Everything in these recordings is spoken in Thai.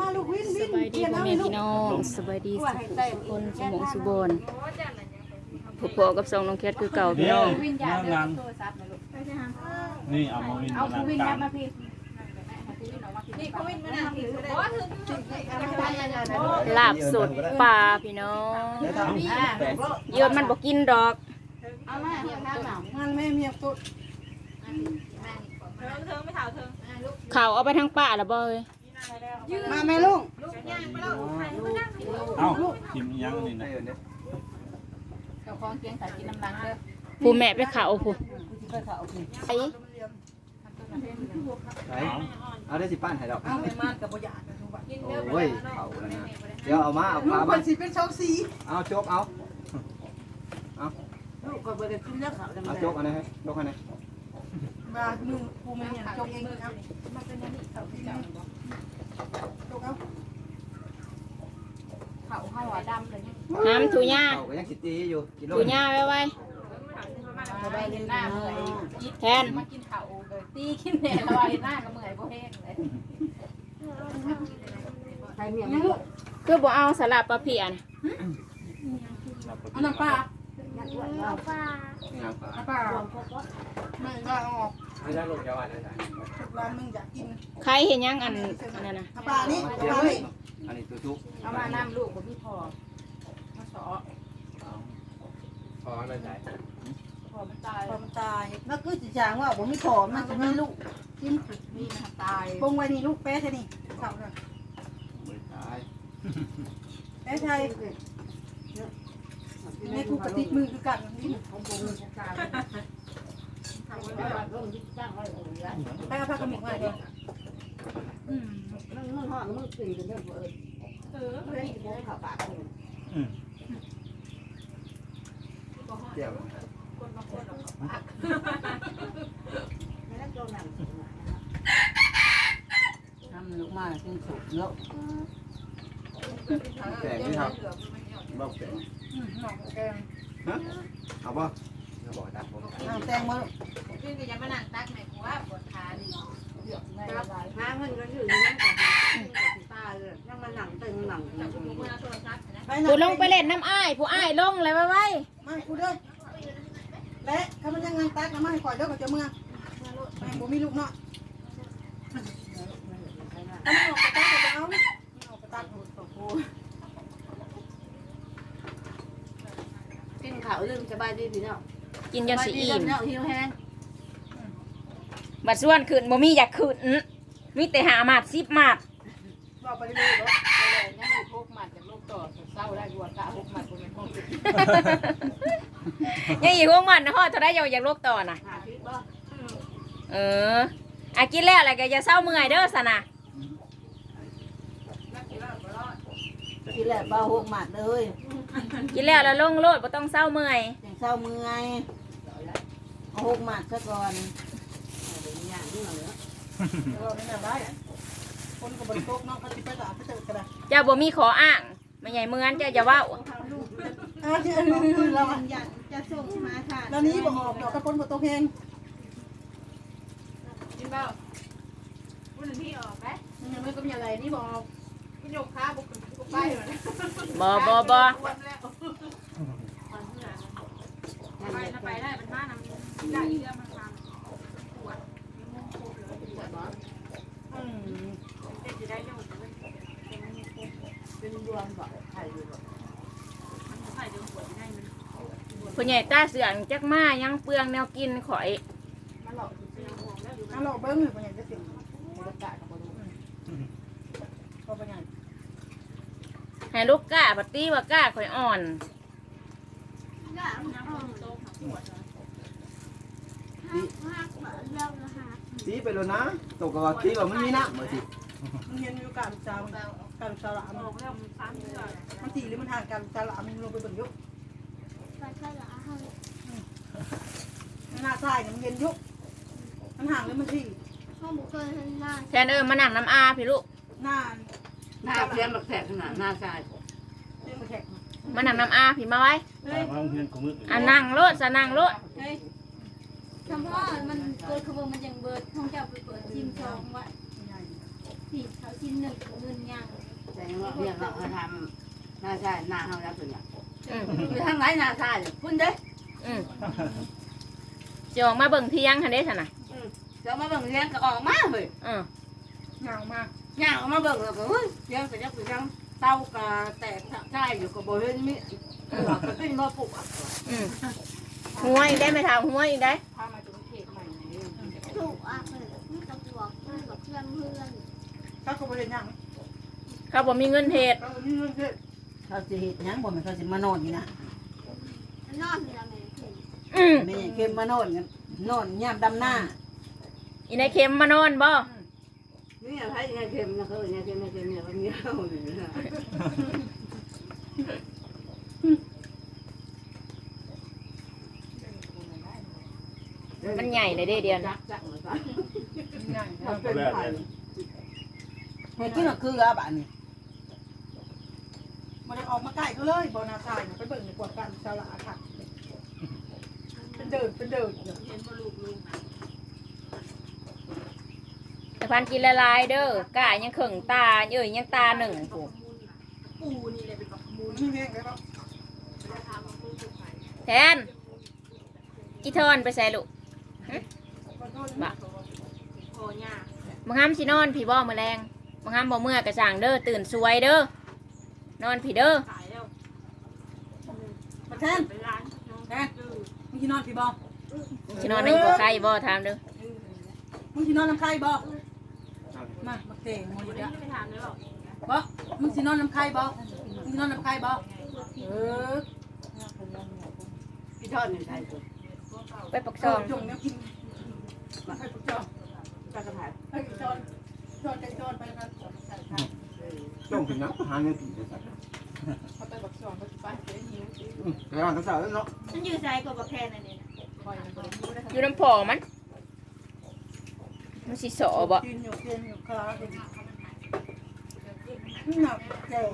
มาลูกวินวิสบายดีพ่อแม่พี่น้องสบายดีสุขคนสมองสุบอนผูกพอกับสองน้องแคทคือเก่าพี่น้องงานนี่เอามาวินเอามาวินกลามางมาพี่นี่เขาวินมานั่งพี่ลาบสดปลาพี่น้องเยอะมันบ่กินดอกเอามาเฮียข้าวหนามันแม่เมียตุ๊ดข่าวเอาไปทางป่าแล้วบ่เอ้ย มาแม่ลุงเอ้าทิมยังนี่นะเจ้าของเกียงใส่กินน้ำลังเด้อผู้แม่ไปข่าวผู้กูสิไปเขาเอาพี่ไอ้ไหนเอาได้สิป้านให้ดอกเอาแม่มานกับบ่อยากนะทุกวันโอ้ยเขาแล้วนะเดี๋ยวเอามาเอาลูปลากคมานสิเป็นช่องสีเอาโจกเอาลูกก็บ่ได้กินเลือกเขาเอาโจกอันนี้ให้โจกอันนี้มาหนึ่งกูไม่เนี่ยจงเองครับมาเป็นอันนี้เขาที่เจ้าจงเอาเขาให้หัว ดำเลยเนี่ยน้ำถูย่าเขาก็ยังสิตีอยู่กินโลถูย่าไว้ไว้สบายเล่นหน้าเมื่อยแทนมากินข้าวเลยตีกินแหน่ละวายหน้าก็เมื่อยบ่แห้งเลยใครเมียลูกคือบ่เอาสลับปลาเพียนะเอาน้ำปลา งามปลาน้ำปลาไม่ได้ออกไม่ได้ลูกเดี๋ยวอันนี้ร้านมึงอยากกินใครเห็นยังอันอันนั้นน่ะน้ำปลานี่เดี๋ยวน้ำปลานี่อันนี้ตัวจุกเอามาน้ำลูกบ่มีพอมาสอพอแล้วไหนพอมันตายพอมันตายแล้วคือสิจางว่าบ่มีพอมันจะมีลูกกินนี่นะตายปงไว้นี่ลูกแป๊ะแท้นี่เข้าเลยไม่ตายแป๊ะไท ยในกูกระติกมือคือกันนี่ของผมไปเอาผ้ากระมิกมาดิอืมเดี๋ยวทำลูกมาเป็นสุกเยอะ แกงนี่ครับบอกแกงอืมหนองแกงฮะเอาป่ะเอาบอกตัดผมน้ำแตงมาพี่ก็ยังมานั่งตักแม่กูว่าปวดขาดิน้ำมันก็อยู่ในนั้นแต่ตาเลยนั่งมาหนังตึงหนังแต่กูมือโทรศัพท์นะไปผู้ลงไปเล่นน้ำอ้ายผู้อ้ายลงเลยไว้ไว้มากูเด้อและถ้ามันยังไงตักน้ำมาให้ก่อยเด้อกับเจ้าเมืองแม่ผมมีลูกเนาะถ้าไม่ออกไปตักก็จะเอาไม่ออกไปตัก กับกูกินข้าวลืมสบายดีพี่น้องกินจนสิอิ่มเนาะหิวแห้งบัดส่วนขึ้นบ่มีอยากขึ้นมีแต่หาหมาดสิบหมาดบอกไปเรื่อยๆเนาะเลยยังมีพวกหมัดจากลูกต่อเศร้าได้กว่ากะพวกหมัดกูเป็นพวกยังอีกพวกมันนะฮอดเท่าได้อยากโลกต่อน่ะ หาพิษบ่ เอออากินแล้วอะไรก็อย่าเศร้าเมื่อยเด้อสนะ ทีแหละเบาหกหมัดเลยกินแล้วแล้วลงโลดบ่ต้องเศร้าเมื่อยอย่างเศร้าเมื่อยเอาหกหมัดซะก่อนอย่างนี้เหรอเราไม่ได้ได้คนกับบริโภคเนาะเขาจะไปตลาดไปเจอกันนะเจ้าบ่มีขออ้างไม่ใหญ่เมือนเจ้าอย่าเว้าอ่าที่อันนี้เราอยากจะส่งมาค่ะแล้วนี้บอกออกดอกกระปนบนโต๊ะเพลงกินเปล่าพูดถึงพี่ออกไหมมันยังไม่ก็มีอะไรนี่บอกคุณยกขาบุก บุกไปเลยนะบ่บ่บ่วันแล้วไปนะไปได้มันมากนะได้เยอะมันทางปวดมุ่งปวดเลยปวดบ่อืมเด็กจะได้ยังเป็นรวมบ่ไข่อยู่บ่มันใส่เดี๋ยวปวดให้มันผู้ใหญ่ตาเสืองจักมายังเปลืองแนวกินข่อยมันหลอกเสียงห่วงแล้วอยู่ถ้าเราเบิ้งอยู่เป็นอย่างจะสิ่งบรรยากาศกับบริโภคก็เป็นอย่าง ให้ลูกกล้าปฏิว่ากล้าข่อยอ่อนน้ำโต๊ะปวดตีไปแล้วนะตกกับตีว่ามันมีน้ำมาสิมันเห็นอยู่การจามการจาระออกแล้วมันซ้ำเสื้อมันตีหรือมันห่างการจาระมันลงไปบนยุกมันหน้าใต้มันเย็นยุกมันห่างหรือมันที่แทนเออมานั่งน้ำอาพี่ลูกหน้า หน้าเพียงแบบแผลขนาดหน้าชายเรื่องมันแข็งมานั่งน้ำอาพี่มาไว้แต่ว่าเพื่อนกูมืดอะนั่งโลดซะนั่งโลดคำว่ามันเกิดขบวนมันยังเบิดห้องเจ้าไปเปิดชิมชองไว้ใหญ่ผิดเขาชิ้นหนึ่งเงินยังแต่ว่าเนี่ยเราทำนาชายนาเฮาแล้วเป็นอย่างอืมอยู่ทางไหนนาชายเนี่ยคุณเด้อืมสิออกมาเบิ่งเที่ยงหั่นเด้ซั่นน่ะเดี๋ยวมาเบิ่งเลี้ยงก็ออกมาเฮ้ยอือเงามาก ย่างออกมาเบิ่งแล้วก็เฮ้ยเลี้ยงก็ยักไปยังเต้ากะแตกชายอยู่ก็บ่เห็นมีเออก็ขึ้นมาปลุกอะอืมหัวอีกได้ไหมเท่าหัวอีกได้พามาถึงเขตใหม่นี่ถูกอะเพื่อนนี่กับพวกเพื่อนกับเพื่อนเพื่อนเขาก็บ่ได้หยังเขาบ่มีเงินเฮ็ดเขามีเงินเฮ็ดเขาสิเฮ็ดหยังบ่แม่นเขาสิมานอนนี่นะนอนเรือแม่เพื่อนอืมแม่เข็มมานอนกันนอนยามดำหน้าอีนายเข็มมานอนบ่ นี่ไผเนี่ยเค็มนะเขาเนี่ยเค็มเนี่ยเค็มเนี่ยมันมีเฮาอยู่นะมันใหญ่เลยเด้เดียวจันะกจักมาซะมันเป็นไผเฮ็ดกินก็คืออะบัดนี้บ่ได้ออกมาใกล้เขาเลยบ่น่าทายไปเบิ่งในกว่ากันสาระค่ะเป็นเดินเป็นเดินเห็นบ่ลูกลูกนะ แต่พันกินละลายเด้อกะยังเข่งตาเอ้ยยังตาหนึ่งโอ้ปูนี่เลยเป็นกับมูมูลลนี่แห้งเลยเนาะราคามันคือถูกไปแทนอีทอนไปใส่ลูกบะโอ้ยามึงห้ามสินอนพี่บ่มื้อแรงมึงห้ามบ่เมื่อกระจ่างเด้อตื่นสวยเด้อนอนพี่เด้อขายแล้วมาแทนเป็นร้านน้องแท้มึงสินอนพี่บ่มึงสินอนในบ่ใครบ่ถามเด้อมึงสินอนน้ำใครบ่มาบัก เตงมึงอยู่คนเด้อนี้ไม่ถามเลยหรอกบ่มึงสินอนน้ำใครบ่มึงสินอนน้ำใครบ่เออพี่ทอดนี่ใช่ตัวไปปักจซองจงเนี่ยกินมาให้พวกเจ้าจักรพรรดิให้จอนจอนใจจอนไปกันจ้องถึงนักหาเงินกินได้สักเขาไปบักซองไปไปเดี๋ยหิวอืมแล้วก็สาวแล้วเนาะฉันอยู่ใจกว่าประแคนอันนี้องอยู่น้ำพอมันมันสิสอบ่กินอยู่กินอยู่คลากิ หนักเจ๋ง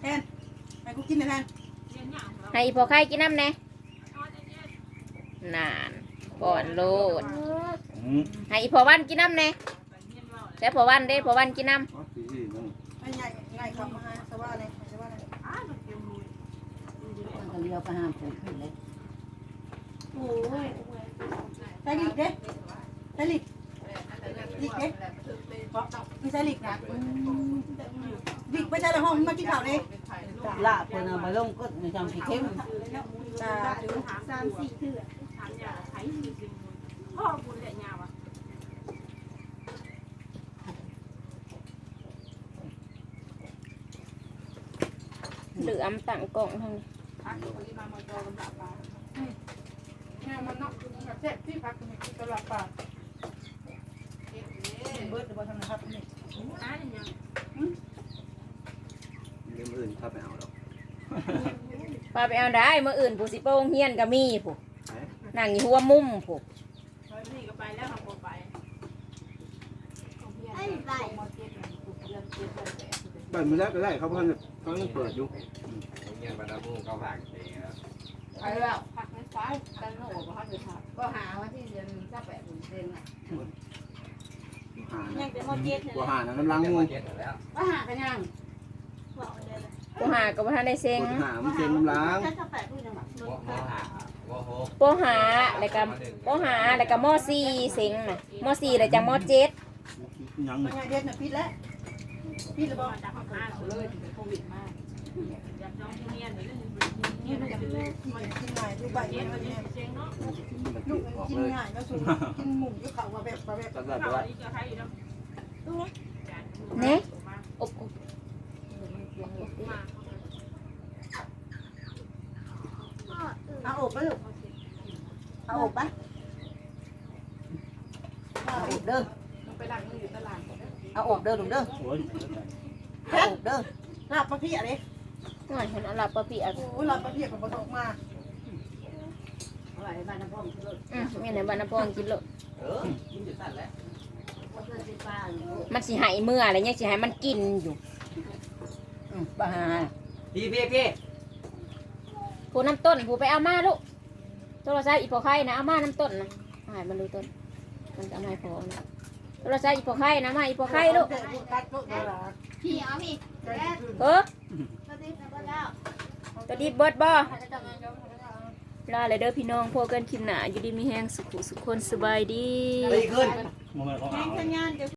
แทนให้กูกินหน่อยแทนเรียนอย่างเราให้อีพอไข่กินน้ำแน่นานก่อนโลดอืมให้อีพอวันกินน้ำแน่เรียนว่าแต่พอวันเด้พอวันกินน้อ๋อสีนั่นไอ้ใหญ่ใหญ่ขับมาหาสว่าเลยสว่าเลยอ้ามันเป็นมูลมันก็เลี้ยวไปห้ามปลูกขึ้นเลยโอ้ยใส่ลิกเด้ใส่ลิกลิกเด้บอก มีใส่ลิกนะลิกไปใส่ในห้องมากินข้าวเลยลาบเพิ่นเอามาลงก็ในจังสิเข้มจ้าสามสี่เถื่อถามอย่างใช้จริงๆพ่อคุณแหละยาวอะำเหลือมตั้งกล่องทางนี้พักอยู่ที่มามาจอกันแบบปลาเนี่ยมันเนาะแบบเจ็บที่พักมันกินตลาดปลา เบิร์ดหรือว่าทำนะครับนี่อ้าอย่างเรื่องอื่นถ้าไปเอาหรอกป้าไปเอาได้เมื่ออื่นผู้สิโป้งเฮียนก็มีผู้นั่งอยู่หัวมุมผู้นี่ก็ไปแล้วทำไปไอ้ไปเปิดมือแล้วก็ได้เขาเพิ่งเขายังเปิดอยู่เงี้ยบรรดาผู้เขาผ่านเองครับไปแล้วพักในฟ้ากันโน่บ่ฮักเลยครับก็หาว่าที่เดือนจะแปดเดือนน่ะ หายันะงเป็นโมเจ็ดกว่าหานะกำลังงูเจ็ดแล้วก็หากันยังบอกเลยเลยผู้หาก็บ่ทันได้เซ็งกดหามันเต็มกำลังถ้าแปดพูดจังหวะโมโมหาโมโหโปหาแล้วก็โปหาแล้วก็มอสี่เซ็งน่ะมอสี่แล้วจังมอเจ็ดยังมันยังเด็ดน่ะปิดแล้วปิดแล้วบบ่อกจากข้างหน้าเลยโควิดมากอยากน้องเรียนหรือเรียนจะเป็น กินง่ายดูใบเรียนมันเรียเนี่ยนเจ๊งเนาะลูกกินง่ายแล้วสุดกินหมูกินข้าวว่าแบบว่าแบบตัดแบบข่าวว่านี้จะใครอยู่เนาะเน่อบอบมาเอาอบไปลูกเอาอบไปเอาอบเด้อไปหลังมืออยู่ตลาดเอาอบเด้อลูกเด้อโอ้ยเอาอบเด้อลาบปลาเพี้ยเด้ หน่อยเห็นเอาหลับปะปีอะโอ้ยลาบปลาเพี้ยกับปลาตกมาอะไรบ้านน้ำพ่อมคืออืมแม่ในบ้านน้ำพองกินโลดเออกินจุดสั้นแล้วเพื่อนที่ป้าอยู่มันสิใหายเมื่ออะไรยังสิใหายมันกินอยู่อืมปลาหาพี่พี่พี่ผู้น้ำต้นผู้ไปเอามาลูกโทรศัพท์อีพอไข่นะเอามาน้ำต้นนะหายมันดูต้น มันจะไม่พอนะโทรศัพท์อีพอไข่นะมาอีพอไข่ลูก ตัดโต๊ะเวลาพี่เอาพี่เออก็ได้แล้วแล้ว ตัวดีเบิดบ่ลาเลยเด้อพี่น้องพวกกันคลิปหนาอยู่ดีมีแห้งสุขสุขคนสบายดี ดีขึ้น มันเป็นของเอา สัญญาณ